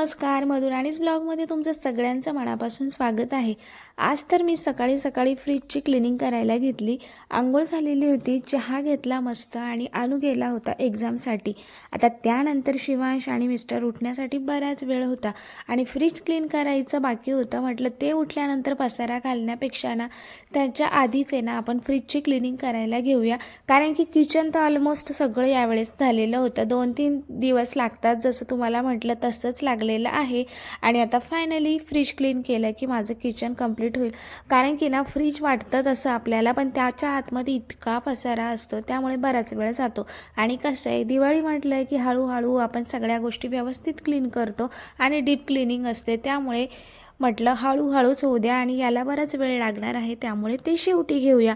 नमस्कार मधुराणीच ब्लॉगमध्ये तुमचं सगळ्यांचं मनापासून स्वागत आहे. आज तर मी सकाळी सकाळी फ्रीजची क्लिनिंग करायला घेतली. आंघोळ झालेली होती चहा घेतला मस्त आणि अनु गेला होता एक्झामसाठी. आता त्यानंतर शिवांश आणि मिस्टर उठण्यासाठी बराच वेळ होता आणि फ्रीज क्लीन करायचं बाकी होतं. म्हटलं ते उठल्यानंतर पसारा घालण्यापेक्षा ना त्याच्या आधीच आहे ना आपण फ्रीजची क्लिनिंग करायला घेऊया. कारण की किचन तर ऑलमोस्ट सगळं यावेळेस झालेलं होतं. दोन तीन दिवस लागतात जसं तुम्हाला म्हटलं तसंच लागलं. लागलेलं आहे. आणि आता फायनली फ्रीज क्लीन केलं की माझं किचन कंप्लीट होईल. कारण की ना फ्रीज वाटतं तसं आपल्याला पण त्याच्या आतमध्ये इतका पसारा असतो त्यामुळे बराच वेळ जातो. आणि कसं आहे दिवाळी म्हटलं की हळूहळू आपण सगळ्या गोष्टी व्यवस्थित क्लीन करतो आणि डीप क्लिनिंग असते. त्यामुळे म्हटलं हळूहळूच होऊ द्या आणि याला बराच वेळ लागणार आहे त्यामुळे ते शेवटी घेऊया.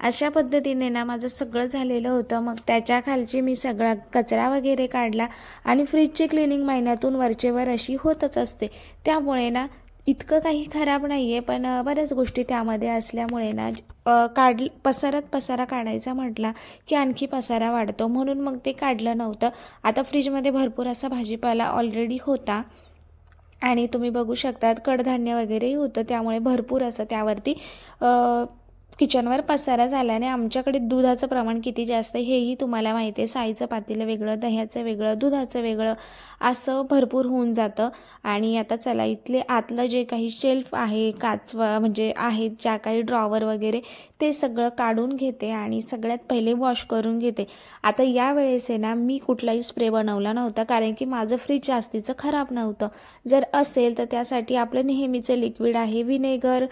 अशा पद्धतीने ना माझं सगळं झालेलं होतं. मग त्याच्या खालची मी सगळा कचरा वगैरे काढला आणि फ्रीजची क्लिनिंग महिन्यातून वरचेवर अशी होतच असते. त्यामुळे ना इतकं काही खराब नाही आहे पण बऱ्याच गोष्टी त्यामध्ये असल्यामुळे ना काढ पसारात पसारा काढायचा म्हटला की आणखी पसारा वाढतो. म्हणून मग ते काढलं नव्हतं. आता फ्रीजमध्ये भरपूर असा भाजीपाला ऑलरेडी होता. आणि तुम्ही बघू शकतात कडधान्य वगैरेही होतं. त्यामुळे भरपूर असं त्यावरती किचनवर पसारा झाल्याने आमच्याकडे दुधाचं प्रमाण किती जास्त आहे हेही तुम्हाला माहिती आहे. साईचं पातेलं वेगळं दह्याचं वेगळं दुधाचं वेगळं असं भरपूर होऊन जातं. आणि आता चला इथले आतलं जे काही शेल्फ आहे काच म्हणजे आहेत ज्या काही ड्रॉवर वगैरे ते सगळं काढून घेते आणि सगळ्यात पहिले वॉश करून घेते. आता या वेळेस आहे ना मी कुठलाही स्प्रे बनवला नव्हता कारण की माझं फ्रीज जास्तीचं खराब नव्हतं. जर असेल तर त्यासाठी आपलं नेहमीचं लिक्विड आहे विनेगर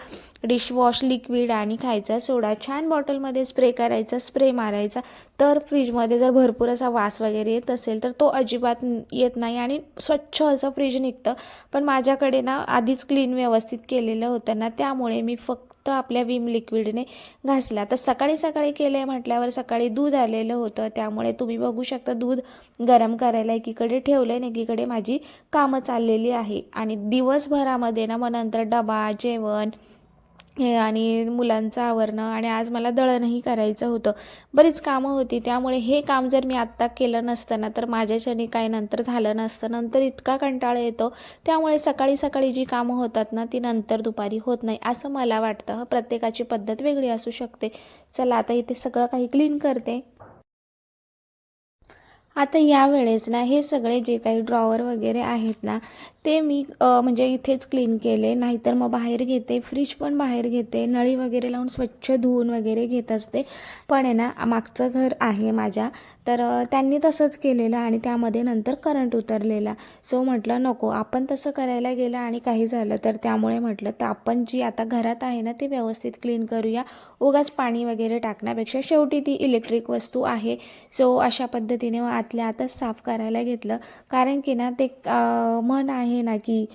डिशवॉश लिक्विड आणि खायचं सोडा छान बॉटलमध्ये स्प्रे करायचा स्प्रे मारायचा. तर फ्रीजमध्ये जर भरपूर असा वास वगैरे येत असेल तर तो अजिबात येत नाही आणि स्वच्छ असं फ्रीज निघतं. पण माझ्याकडे ना आधीच क्लीन व्यवस्थित केलेलं होतं ना त्यामुळे मी फक्त आपल्या विम लिक्विडने घासला. तर सकाळी सकाळी केलं आहे म्हटल्यावर सकाळी दूध आलेलं होतं त्यामुळे तुम्ही बघू शकता दूध गरम करायला एकीकडे ठेवलं आहे एकीकडे माझी कामं चाललेली आहे. आणि दिवसभरामध्ये ना मग नंतर डबा जेवण हे आणि मुलांचं आवरणं आणि आज मला दळणही करायचं होतं. बरीच कामं होती. त्यामुळे हे काम जर मी आत्ता केलं नसतं ना तर माझ्याच्याने काय नंतर झालं नसतं. नंतर इतका कंटाळा येतो. त्यामुळे सकाळी सकाळी जी कामं होतात ना ती नंतर दुपारी होत नाही असं मला वाटतं. प्रत्येकाची पद्धत वेगळी असू शकते. चला आता इथे सगळं काही क्लीन करते. आता यावेळेस ना हे सगळे जे काही ड्रॉवर वगैरे आहेत ना ते मी म्हणजे इथेच क्लीन केले. नाहीतर मग बाहेर घेते फ्रीज पण बाहेर घेते नळी वगैरे लावून स्वच्छ धुवून वगैरे घेत असते. पण आहे ना मागचं घर आहे माझ्या तर त्यांनी तसंच केलेलं आणि त्यामध्ये नंतर करंट उतरलेला. सो म्हटलं नको आपण तसं करायला गेलं आणि काही झालं तर त्यामुळे म्हटलं तर आपण जी आता घरात आहे ना ते व्यवस्थित क्लीन करूया. उगाच पाणी वगैरे टाकण्यापेक्षा शेवटी ती इलेक्ट्रिक वस्तू आहे. सो अशा पद्धतीने मग आतल्या आतच साफ करायला घेतलं. कारण की ना ते मन म्हण आहे ना की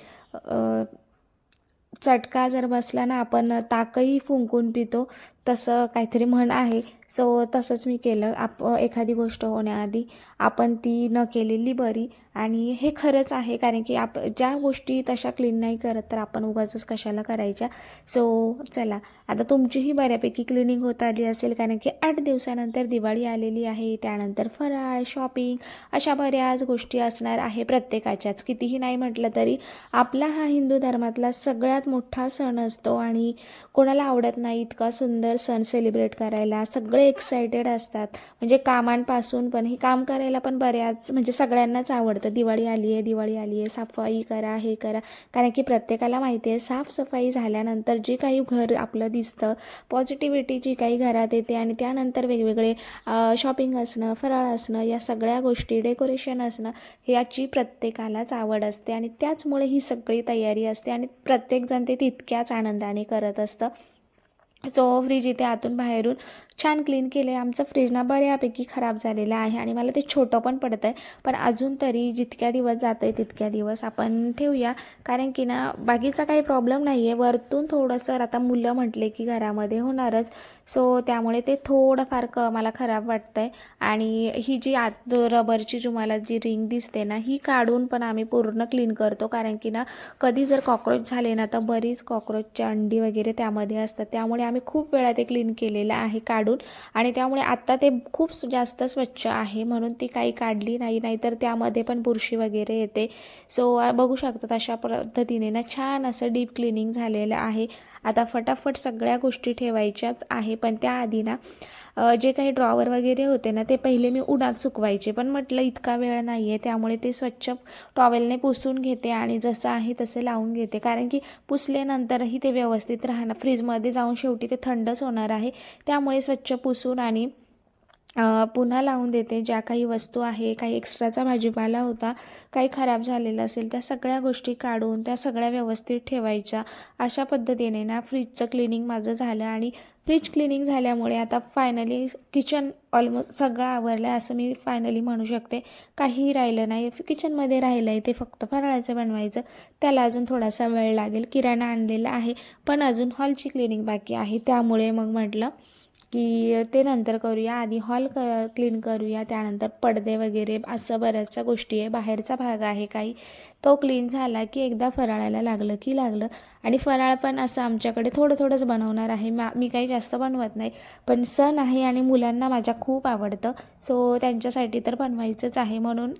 चटका जर बसला ना आपण ताकही फुंकून पितो. तसं काहीतरी म्हण आहे. सो तसंच मी केलं. आप एखादी गोष्ट होण्याआधी आपण ती न केलेली बरी आणि हे खरंच आहे कारण की आप ज्या गोष्टी तशा क्लीन नाही करत तर आपण उगाचच कशाला करायच्या? सो चला. आता तुमचीही बऱ्यापैकी क्लिनिंग होत आली असेल कारण की आठ दिवसानंतर दिवाळी आलेली आहे. त्यानंतर फराळ शॉपिंग अशा बऱ्याच गोष्टी असणार आहे प्रत्येकाच्याच. कितीही नाही म्हटलं तरी आपला हा हिंदू धर्मातला सगळ्यात मोठा सण असतो आणि कोणाला आवडत नाही इतका सुंदर सण सेलिब्रेट करायला सगळे एक्सायटेड असतात. म्हणजे कामांपासून पण हे काम करायला पण बऱ्याच म्हणजे सगळ्यांनाच आवडतं. दिवाळी आली आहे दिवाळी आली आहे साफसफाई करा हे करा. कारण की प्रत्येकाला माहिती आहे साफसफाई झाल्यानंतर जे काही घर आपलं दिसतं पॉझिटिव्हिटी जी काही घरात येते आणि त्यानंतर वेगवेगळे शॉपिंग असणं फराळ असणं या सगळ्या गोष्टी डेकोरेशन असणं याची प्रत्येकालाच आवड असते. आणि त्याचमुळे ही सगळी तयारी असते आणि प्रत्येकजण ते तितक्याच आनंदाने करत असतं. सो फ्रीज इथे आतून बाहेरून छान क्लीन केले आमचं फ्रीज ना बऱ्यापैकी खराब झालेलं आहे आणि मला ते छोटं पण पडतं आहे पण अजून तरी जितक्या दिवस जातं आहे तितक्या दिवस आपण ठेवूया. कारण की ना बाकीचा काही प्रॉब्लेम नाही आहे वरतून थोडंसं आता मुलं म्हटले की घरामध्ये होणारच. सो त्यामुळे ते थोडंफार क मला खराब वाटतं आहे आणि ही जी आत रबरची तुम्हाला जी रिंग दिसते ना ही काढून पण आम्ही पूर्ण क्लीन करतो. कारण की ना कधी जर कॉक्रोच झाले ना तर बरीच कॉक्रोचची अंडी वगैरे त्यामध्ये असतात. त्यामुळे आम्ही खूप वेळा ते क्लीन केलेलं आहे काढून. आणि त्यामुळे आत्ता ते खूप जास्त स्वच्छ आहे म्हणून ती काही काढली नाही. नाहीतर त्यामध्ये पण बुरशी वगैरे येते. सो बघू शकतात अशा पद्धतीने ना छान असं डीप क्लिनिंग झालेलं आहे. आता फटाफट सगळ्या गोष्टी ठेवायच्याच आहे पण त्याआधी ना जे काही ड्रॉवर वगैरे होते ना ते पहिले मी उन्हात सुकवायचे. पण म्हटलं इतका वेळ नाही आहे त्यामुळे ते स्वच्छ टॉवेलने पुसून घेते आणि जसं आहे तसं लावून घेते. कारण की पुसल्यानंतरही ते व्यवस्थित राहणार फ्रीजमध्ये जाऊन शेवटी ते थंडच होणार आहे. त्यामुळे स्वच्छ पुसून आणि पुन्हा लावून देते. ज्या काही वस्तू आहे काही एक्स्ट्राचा भाजीपाला होता काही खराब झालेलं असेल त्या सगळ्या गोष्टी काढून त्या सगळ्या व्यवस्थित ठेवायच्या. अशा पद्धतीने ना फ्रीजचं क्लिनिंग माझं झालं आणि फ्रीज क्लिनिंग झाल्यामुळे आता फायनली किचन ऑलमोस्ट सगळं आवरलं आहे असं मी फायनली म्हणू शकते. काहीही राहिलं नाही. किचनमध्ये राहिलं आहे ते फक्त फराळाचं बनवायचं. त्याला अजून थोडासा वेळ लागेल. किराणा आणलेला आहे. पण अजून हॉलची क्लिनिंग बाकी आहे. त्यामुळे मग म्हटलं की ते नंतर करूया आधी हॉल क क्लीन करूया त्यानंतर पडदे वगैरे असं बऱ्याचशा गोष्टी आहे. बाहेरचा भाग आहे काही. तो क्लीन झाला की एकदा फराळाला लागलं की लागलं. आणि फराळ पण असं आमच्याकडे थोडं थोडंच बनवणार आहे. मा मी काही जास्त बनवत नाही. पण सण आहे आणि मुलांना माझ्या खूप आवडतं. सो त्यांच्यासाठी तर बनवायचंच आहे. म्हणून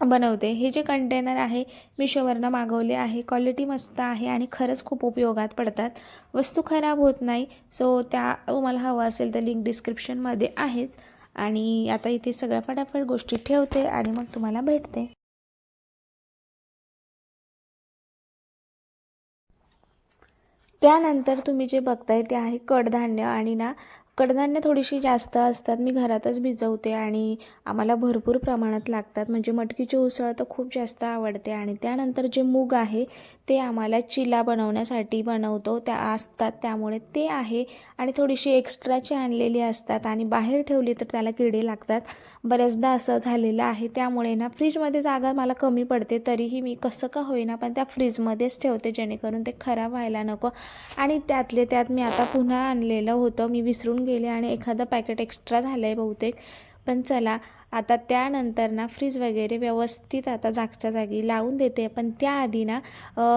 बनवते. हे जे कंटेनर आहे मिशोवरनं मागवले आहे. क्वालिटी मस्त आहे आणि खरंच खूप उपयोगात पडतात. वस्तू खराब होत नाही. सो त्या तुम्हाला हवं असेल तर लिंक डिस्क्रिप्शनमध्ये आहेच. आणि आता इथे सगळ्या फटाफट गोष्टी ठेवते आणि मग तुम्हाला भेटते. त्यानंतर तुम्ही जे बघताय ते आहे कडधान्य आणि ना कडधान्य थोडीशी जास्त असतात. मी घरातच भिजवते आणि आम्हाला भरपूर प्रमाणात लागतात. म्हणजे मटकीची उसळ तर खूप जास्त आवडते आणि त्यानंतर जे मूग आहे ते आम्हाला चिला बनवण्यासाठी बनवतो. त्या असतात त्यामुळे ते आहे. आणि थोडीशी एक्स्ट्राची आणलेली असतात आणि बाहेर ठेवली तर त्याला किडे लागतात. बऱ्याचदा असं झालेलं आहे. त्यामुळे ना फ्रीजमध्ये जागा मला कमी पडते. तरीही मी कसं का होईना पण त्या फ्रीजमध्येच ठेवते जेणेकरून ते खराब व्हायला नको. आणि त्यातले त्यात मी आता पुन्हा आणलेलं होतं. मी विसरून गेले आणि एखादं पॅकेट एक्स्ट्रा झालं आहे बहुतेक. पण चला आता त्यानंतर ना फ्रीज वगैरे व्यवस्थित आता जागच्या जागी लावून देते. पण त्याआधी ना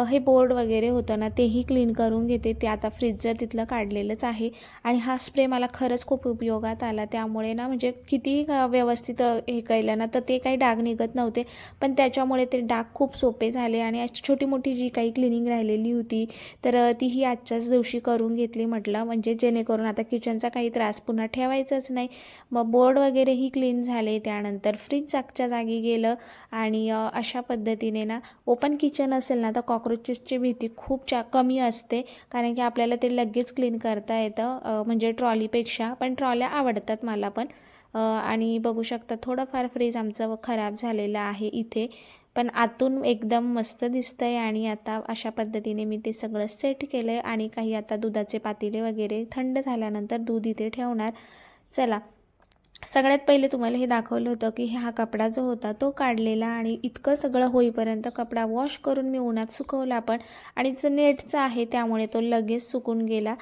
हे बोर्ड वगैरे होतं ना तेही क्लीन करून घेते. ते आता फ्रीजर तिथलं काढलेलंच आहे. आणि हा स्प्रे मला खरंच खूप उपयोगात आला. त्यामुळे ना म्हणजे किती व्यवस्थित हे केलं ना तर ते काही डाग निघत नव्हते. पण त्याच्यामुळे ते डाग खूप सोपे झाले आणि आज छोटी मोठी जी काही क्लिनिंग राहिलेली होती तर तीही आजच्याच दिवशी करून घेतली म्हटलं. म्हणजे जेणेकरून आता किचनचा काही त्रास पुन्हा ठेवायचाच नाही. मग बोर्ड वगैरेही क्लीन झाले. त्यानंतर फ्रीज जागच्या जागी गेलं आणि अशा पद्धतीने ना ओपन किचन असेल ना तर कॉक्रोचेसची भीती खूप जा कमी असते. कारण की आपल्याला ते लगेच क्लीन करता येतं म्हणजे ट्रॉलीपेक्षा पण ट्रॉल्या आवडतात मला पण. आणि बघू शकता थोडंफार फ्रीज आमचं खराब झालेलं आहे इथे. पण आतून एकदम मस्त दिसतं आहे आणि आता अशा पद्धतीने मी ते सगळं सेट केलं आहे आणि काही आता दुधाचे पातेले वगैरे थंड झाल्यानंतर दूध इथे ठेवणार. चला सगळ्यात पहिले तुम्हाला हे दाखवलं होतं की हा कपडा जो होता तो काढलेला आणि इतकं सगळं होईपर्यंत कपडा वॉश करून मी उन्हात सुकवला पण आणि जो नेटचा आहे त्यामुळे तो लगेच सुकून गेला.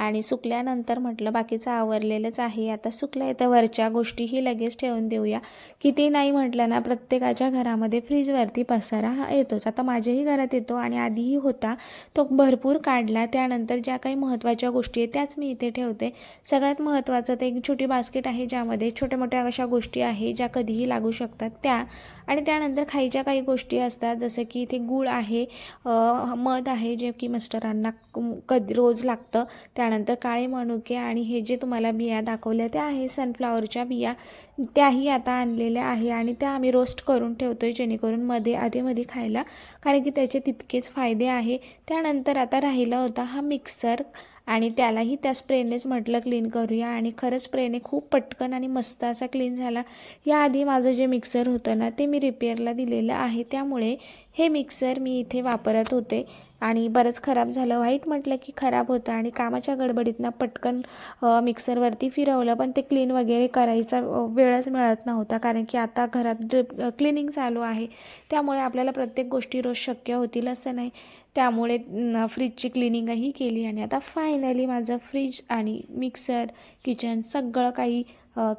आणि सुकल्यानंतर म्हटलं बाकीचं आवरलेलंच आहे. आता सुकलं आहे तर वरच्या गोष्टीही लगेच ठेवून देऊया. किती नाही म्हटलं ना प्रत्येकाच्या घरामध्ये फ्रीजवरती पसारा हा येतोच. आता माझ्याही घरात येतो आणि आधीही होता. तो भरपूर काढला. त्यानंतर ज्या काही महत्त्वाच्या गोष्टी आहेत त्याच मी इथे ठेवते. सगळ्यात महत्त्वाचं ते एक छोटी बास्केट आहे ज्यामध्ये छोट्या मोठ्या अशा गोष्टी आहे ज्या कधीही लागू शकतात. त्या आणि त्यानंतर खायच्या काही गोष्टी असतात जसं की इथे गूळ आहे मध आहे जे की मिस्टरांना कधी रोज लागतं. त्यानंतर काळे मनुके आणि हे जे तुम्हाला बिया दाखवल्या त्या आहे सनफ्लावरच्या बिया. त्याही आता आणलेल्या आहे आणि त्या आम्ही रोस्ट करून ठेवतो आहे जेणेकरून मध्ये आधीमध्ये खायला. कारण की त्याचे तितकेच फायदे आहे. त्यानंतर आता राहिला होता हा मिक्सर आणि त्यालाही त्या स्प्रेनेच म्हटलं क्लीन करूया. आणि खरंच स्प्रेने खूप पटकन आणि मस्त असा क्लीन झाला. याआधी माझं जे मिक्सर होतं ना ते मी रिपेअरला दिलेलं आहे. त्यामुळे हे मिक्सर मी इथे वापरत होते. आणि बरंच खराब झालं. वाईट म्हटलं की खराब होतं. आणि कामाच्या गडबडीतनं पटकन मिक्सरवरती फिरवलं. पण ते क्लीन वगैरे करायचा वेळच मिळत नव्हता. कारण की आता घरात ड्रिप क्लिनिंग चालू आहे. त्यामुळे आपल्याला प्रत्येक गोष्टी रोज शक्य होतील असं नाही. त्यामुळे फ्रीजची क्लिनिंगही केली आणि आता फायनली माझं फ्रीज आणि मिक्सर किचन सगळं काही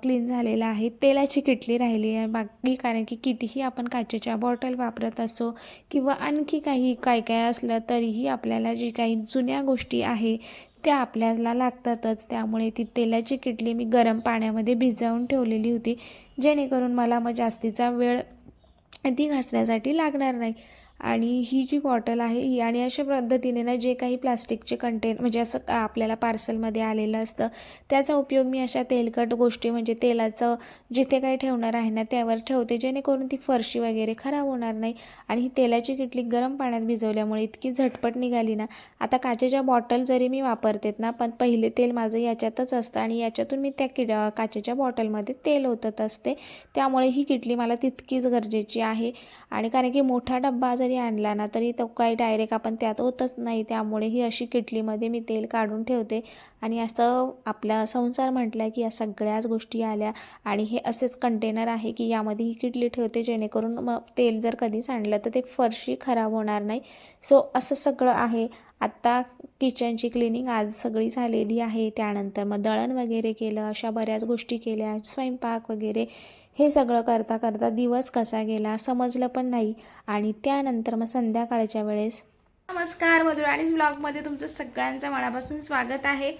क्लीन झालेलं आहे. तेलाची किटली राहिली आहे. बाकी कारण की कितीही आपण काचेच्या बॉटल वापरत असो किंवा आणखी काही काय काय असलं तरीही आपल्याला जी काही जुन्या गोष्टी आहे त्या आपल्याला लागतातच. त्यामुळे ती तेलाची किटली मी गरम पाण्यामध्ये भिजवून ठेवलेली होती. जेणेकरून मला मग जास्तीचा वेळ ती घासण्यासाठी लागणार नाही. आणि ही जी बॉटल आहे ही आणि अशा पद्धतीने ना जे काही प्लास्टिकचे कंटेन म्हणजे असं का- आपल्याला पार्सलमध्ये आलेलं असतं त्याचा उपयोग मी अशा तेलकट गोष्टी म्हणजे तेलाचं जिथे काही ठेवणार आहे ना त्यावर ठेवते जेणेकरून ती फरशी वगैरे खराब होणार नाही आणि ही तेलाची किटली गरम पाण्यात भिजवल्यामुळे इतकी झटपट निघाली ना. आता काचेच्या बॉटल जरी मी वापरतेत ना पण पहिले तेल माझं याच्यातच असतं आणि याच्यातून मी त्या किड काचेच्या बॉटलमध्ये तेल ओतत असते. त्यामुळे ही किटली मला तितकीच गरजेची आहे. आणि कारण की मोठा डब्बा जरी आणला ना तरी तो काही डायरेक्ट आपण त्यात होतच नाही. त्यामुळे ही अशी किटलीमध्ये मी तेल काढून ठेवते. आणि असं आपला संसार म्हटलं की या सगळ्याच गोष्टी आल्या आणि हे असेच कंटेनर आहे की यामध्ये ही किटली ठेवते जेणेकरून मग तेल जर कधीच आणलं तर ते फरशी खराब होणार नाही. सो असं सगळं आहे. आत्ता किचनची क्लिनिंग आज सगळी झालेली आहे. त्यानंतर मग दळण वगैरे केलं अशा बऱ्याच गोष्टी केल्या. स्वयंपाक वगैरे हे सगळं करता करता दिवस कसा गेला समजलं पण नाही. आणि त्यानंतर मग संध्याकाळच्या वेळेस नमस्कार मधुराणीज ब्लॉगमध्ये तुमचं सगळ्यांचं मनापासून स्वागत आहे.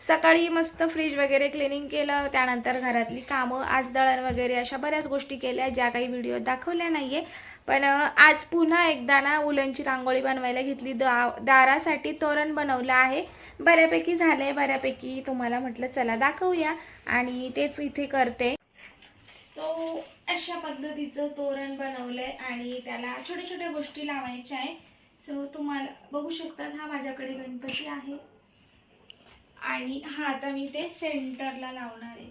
सकाळी मस्त फ्रीज वगैरे क्लिनिंग केलं त्यानंतर घरातली कामं आज दळण वगैरे अशा बऱ्याच गोष्टी केल्या ज्या काही व्हिडिओ दाखवल्या नाही आहे पण आज पुन्हा एकदा ना उलनची रांगोळी बनवायला घेतली. दा दारासाठी तोरण बनवलं आहे. बऱ्यापैकी झालं आहे बऱ्यापैकी तुम्हाला म्हटलं चला दाखवूया. आणि तेच इथे करते. सो अशा पद्धतीचं तोरण बनवलंय आणि त्याला छोट्या छोट्या गोष्टी लावायच्या आहे सो तुम्हाला बघू शकतात हा माझ्याकडे गणपती आहे. आणि हा आता मी ते सेंटरला लावणार आहे.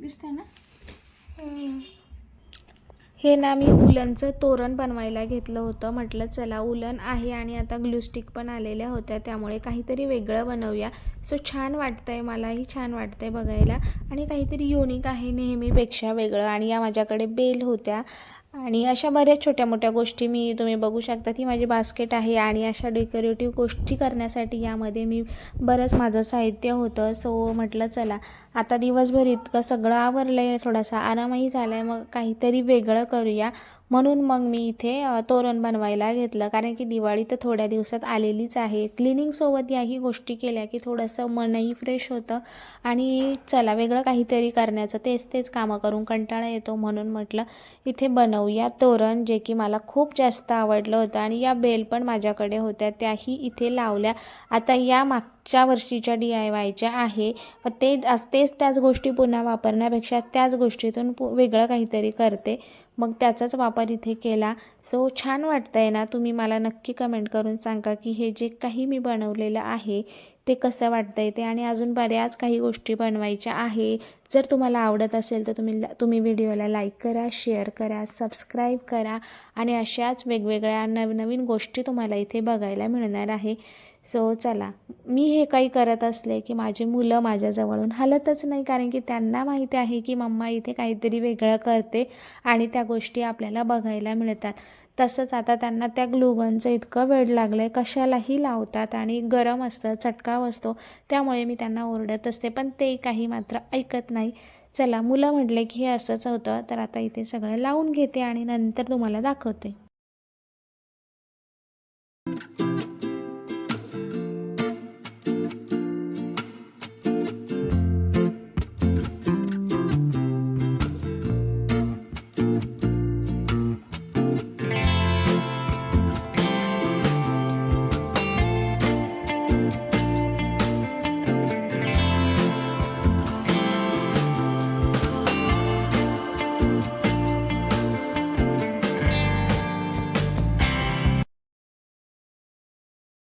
दिसतंय ना? हे ना मी उलनचं तोरण बनवायला घेतलं होतं. म्हटलं चला उलन आहे आणि आता ग्लूस्टिक पण आलेल्या होत्या त्यामुळे काहीतरी वेगळं बनवूया. सो छान वाटतं आहे मलाही छान वाटतं आहे बघायला. आणि काहीतरी युनिक आहे नेहमीपेक्षा वेगळं. आणि या माझ्याकडे बेल होत्या. आणि अशा बऱ्याच छोट्या मोठ्या गोष्टी मी तुम्ही बघू शकता. ती माझी बास्केट आहे आणि अशा डेकोरेटिव्ह गोष्टी करण्यासाठी यामध्ये मी बरंच माझं साहित्य होतं. सो म्हटलं चला आता दिवसभर इतकं सगळं आवरलं आहे थोडासा आरामही झाला आहे मग काहीतरी वेगळं करूया. म्हणून मग मी इथे तोरण बनवायला घेतलं. कारण की दिवाळी तर थोड्या दिवसात आलेलीच आहे. क्लिनिंगसोबत याही गोष्टी केल्या की थोडंसं मनही फ्रेश होतं आणि चला वेगळं काहीतरी करण्याचं तेच तेच कामं करून कंटाळा येतो म्हणून म्हटलं इथे बनवूया तोरण जे की मला खूप जास्त आवडलं होतं आणि या बेल पण माझ्याकडे होत्या त्याही इथे लावल्या. आता या माग मागच्या वर्षीच्या डी आय वायच्या आहे. ते तेच त्याच गोष्टी पुन्हा वापरण्यापेक्षा त्याच गोष्टीतून पु वेगळं काहीतरी करते. मग त्याचाच वापर इथे केला. सो छान वाटतं आहे ना? तुम्ही मला नक्की कमेंट करून सांगा की हे जे काही मी बनवलेलं आहे ते कसं वाटतं आहे ते. आणि अजून बऱ्याच काही गोष्टी बनवायच्या आहे. जर तुम्हाला आवडत असेल तर तुम्ही तुम्ही व्हिडिओला लाईक करा शेअर करा सबस्क्राईब करा. आणि अशाच वेगवेगळ्या नवनवीन गोष्टी तुम्हाला इथे बघायला मिळणार आहे. सो चला. मी हे काही करत असले की माझी मुलं माझ्याजवळून हलतच नाही कारण की त्यांना माहिती आहे की मम्मा इथे काहीतरी वेगळं करते आणि त्या गोष्टी आपल्याला बघायला मिळतात. तसंच आता त्यांना त्या ग्लुगनचं इतकं वेळ लागलं आहे कशालाही लावतात आणि गरम असतं चटकाव असतो त्यामुळे मी त्यांना ओरडत असते पण ते काही मात्र ऐकत नाही. चला मुलं म्हटले की हे असंच होतं तर आता इथे सगळं लावून घेते आणि नंतर तुम्हाला दाखवते.